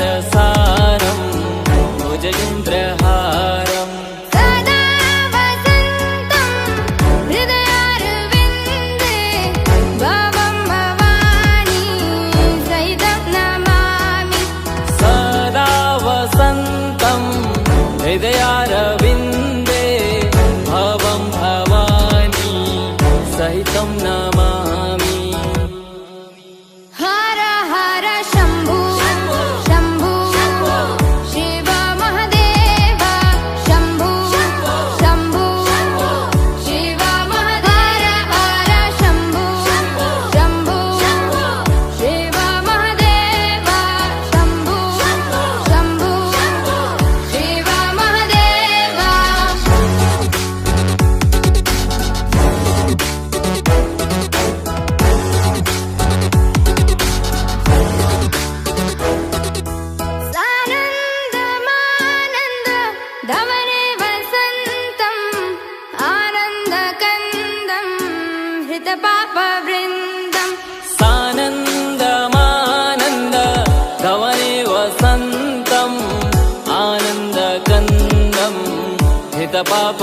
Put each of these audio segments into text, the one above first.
रणसारं भोजयन्द्रहारम् सदा वसन्तं हृदयारविन्दे भवं भवानी सहितं नमामि सदा वसन्तं हृदयारविन्दे भवं भवानी सहितं नमामि వివిధ పాప వృందం సానందమానంద గవనే వసంతం ఆనంద పాప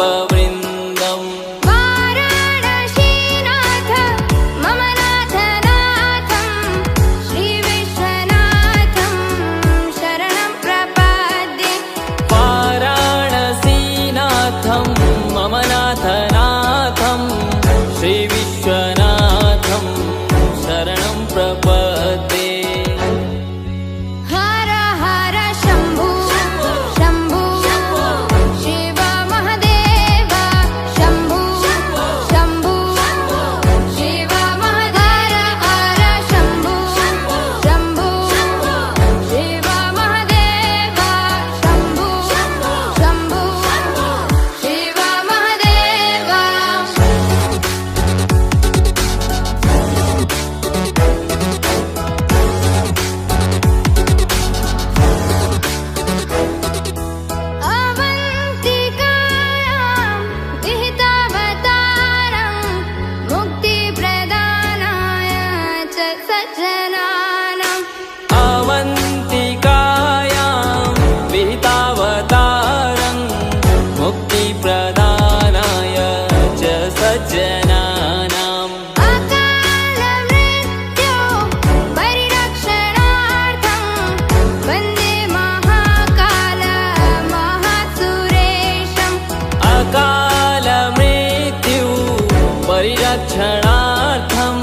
रक्षणार्थं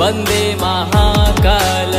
वन्दे महाकाल